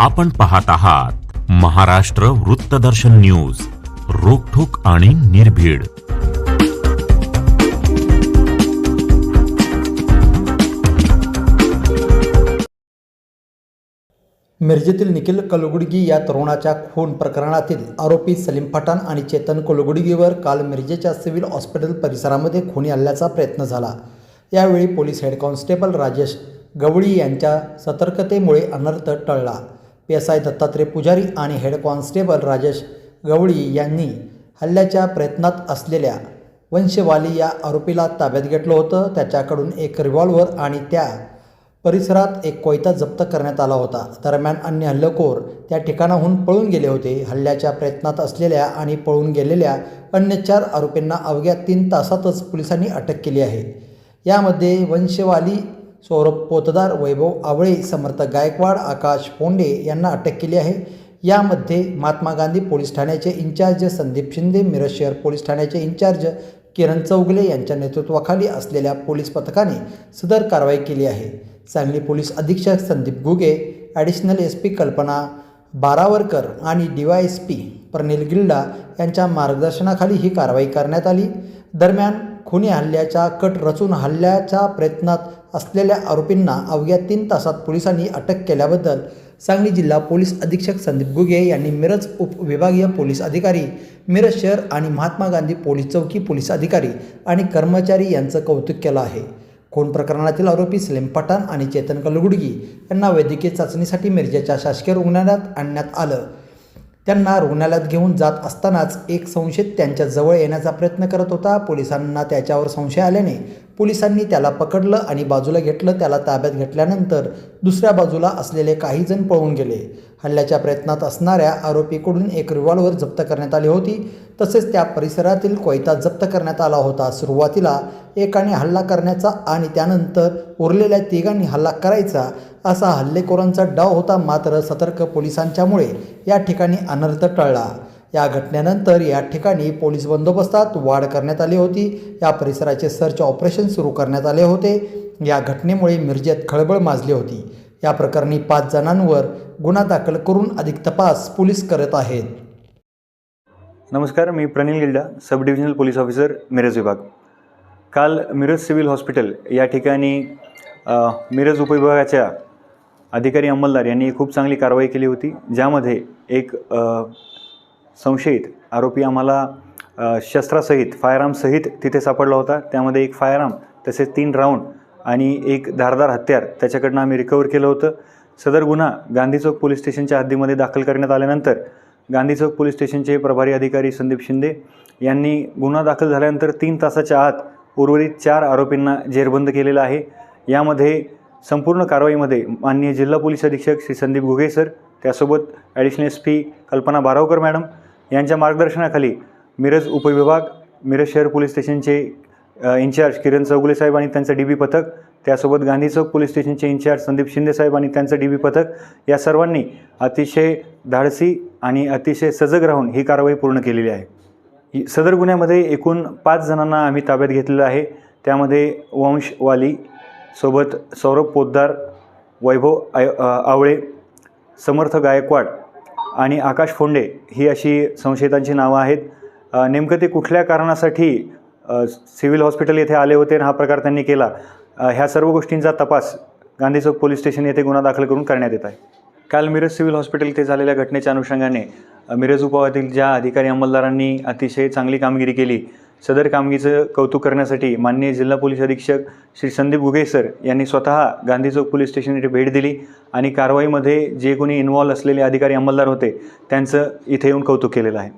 आपण पाहत आहात महाराष्ट्र वृत्तदर्शन न्यूज रोखोक आणि निर्भीड. मिरजेतील निखिल कलगुडगी या तरुणाच्या खून प्रकरणातील आरोपी सलीम पठाण आणि चेतन कलगुडगीवर काल मिरजेच्या सिव्हिल हॉस्पिटल परिसरामध्ये खुनी हल्ल्याचा प्रयत्न झाला. यावेळी police head constable Rajesh Gawali यांच्या सतर्कतेमुळे अनर्थ टळला. P S I Dattatray Pujari आणि हेड कॉन्स्टेबल राजेश गवळी यांनी हल्ल्याच्या प्रयत्नात असलेल्या वंशवाली या आरोपीला ताब्यात घेतलं होतं. त्याच्याकडून एक रिव्हॉल्वर आणि त्या परिसरात एक कोयता जप्त करण्यात आला होता. दरम्यान अन्य हल्लेखोर त्या ठिकाणाहून पळून गेले होते. हल्ल्याच्या प्रयत्नात असलेल्या आणि पळून गेलेल्या अन्य चार आरोपींना अवघ्या तीन तासातच पोलिसांनी अटक केली आहे. यामध्ये वंशवाली सौरभ पोतदार वैभव आवळे समर्थ गायकवाड आकाश फोंडे यांना अटक केली आहे. यामध्ये महात्मा गांधी पोलीस ठाण्याचे इंचार्ज संदीप शिंदे मिरज शहर पोलीस ठाण्याचे इंचार्ज किरण चौगले यांच्या नेतृत्वाखाली असलेल्या पोलीस पथकाने सदर कारवाई केली आहे. सांगली पोलीस अधीक्षक Sandeep Ghuge additional S P Kalpana Barawarkar आणि D Y S P Pranil Gilda यांच्या मार्गदर्शनाखाली ही कारवाई करण्यात आली. दरम्यान खुनी हल्ल्याचा कट रचून हल्ल्याच्या प्रयत्नात असलेल्या आरोपींना अवघ्या तीन तासात पोलिसांनी अटक केल्याबद्दल सांगली जिल्हा पोलीस अधीक्षक संदीप गुगे यांनी मिरज उपविभागीय पोलीस अधिकारी मिरज शहर आणि महात्मा गांधी पोलीस चौकी पोलीस अधिकारी आणि कर्मचारी यांचं कौतुक केलं आहे. खून प्रकरणातील आरोपी सलीम पठाण आणि चेतन कलगुडगी यांना वैद्यकीय चाचणीसाठी मिरजेच्या शासकीय रुग्णालयात आणण्यात आलं. त्यांना रुग्णालयात घेऊन जात असतानाच एक संशयित त्यांच्या जवळ येण्याचा प्रयत्न करत होता. पोलिसांना त्याच्यावर संशय आल्याने पोलिसांनी त्याला पकडलं आणि बाजूला घेतलं. त्याला ताब्यात घेतल्यानंतर दुसऱ्या बाजूला असलेले काही जण पळून गेले. हल्ल्याच्या प्रयत्नात असणाऱ्या आरोपीकडून एक रिव्हॉल्वर जप्त करण्यात आली होती. तसेच त्या परिसरातील कोयता जप्त करण्यात आला होता. सुरुवातीला एकाने हल्ला करण्याचा आणि त्यानंतर उरलेल्या तिघांनी हल्ला करायचा असा हल्लेखोरांचा डाव होता मात्र सतर्क पोलिसांच्यामुळे. या ठिकाणी अनर्थ टळला. या घटनेनंतर या ठिकाणी पोलीस बंदोबस्तात वाढ करण्यात आली होती. या परिसराचे सर्च ऑपरेशन सुरू करण्यात आले होते. या घटनेमुळे मिरजेत खळबळ माजली होती. या प्रकरणी पाच जणांवर गुन्हा दाखल करून अधिक तपास पोलीस करत आहेत. नमस्कार मी Pranil Gilda sub divisional police officer Miraj विभाग. काल मिरज सिव्हिल हॉस्पिटल या ठिकाणी मिरज उपविभागाच्या अधिकारी अंमलदार यांनी खूप चांगली कारवाई केली होती ज्यामध्ये एक संशयित आरोपी आम्हाला शस्त्रासहित फायरआर्मसहित तिथे सापडला होता. त्यामध्ये एक फायरआर्म तसेच तीन राऊंड आणि एक धारदार हत्यार त्याच्याकडनं आम्ही रिकवर केलं होतं. सदर गुन्हा गांधी चौक पोलीस स्टेशनच्या हद्दीमध्ये दाखल करण्यात आल्यानंतर गांधी चौक पोलीस स्टेशनचे प्रभारी अधिकारी संदीप शिंदे यांनी गुन्हा दाखल झाल्यानंतर तीन तासाच्या आत उर्वरित चार आरोपींना जेरबंद केलेलं आहे. यामध्ये संपूर्ण कारवाईमध्ये माननीय जिल्हा पोलीस अधीक्षक श्री संदीप घुगे सर त्यासोबत additional S P Kalpana Baravkar madam यांच्या मार्गदर्शनाखाली मिरज उपविभाग मिरज शहर पोलीस स्टेशनचे in charge in charge Kiran Chougule साहेब आणि त्यांचं डी बी पथक त्यासोबत गांधी चौक पोलीस स्टेशनचे इंचार्ज संदीप शिंदे साहेब आणि त्यांचं डी बी पथक या सर्वांनी अतिशय धाडसी आणि अतिशय सजग राहून ही कारवाई पूर्ण केलेली आहे. ही- सदर गुन्ह्यामध्ये एकूण पाच जणांना आम्ही ताब्यात घेतलेलं आहे. त्यामध्ये वंश वाली सोबत सौरभ पोद्दार वैभव आय आवळे समर्थ गायकवाड आणि आकाश फोंडे ही अशी संशयितांची नावं आहेत. नेमकं ते कुठल्या कारणासाठी सिव्हिल हॉस्पिटल येथे आले होते आणि हा प्रकार त्यांनी केला ह्या सर्व गोष्टींचा तपास गांधी चौक पोलीस स्टेशन येथे गुन्हा दाखल करून करण्यात येत आहे. काल मिरज सिव्हिल हॉस्पिटल येथे झालेल्या घटनेच्या अनुषंगाने मिरज उपावातील ज्या अधिकारी अंमलदारांनी अतिशय चांगली कामगिरी केली सदर कामगिरीचं कौतुक करण्यासाठी माननीय जिल्हा पोलीस अधीक्षक श्री संदीप गुगे सर यांनी स्वतः गांधी चौक पोलीस स्टेशन येथे भेट दिली आणि कारवाईमध्ये जे कोणी इन्व्हॉल्व असलेले अधिकारी अंमलदार होते त्यांचं इथे येऊन कौतुक केलेलं आहे.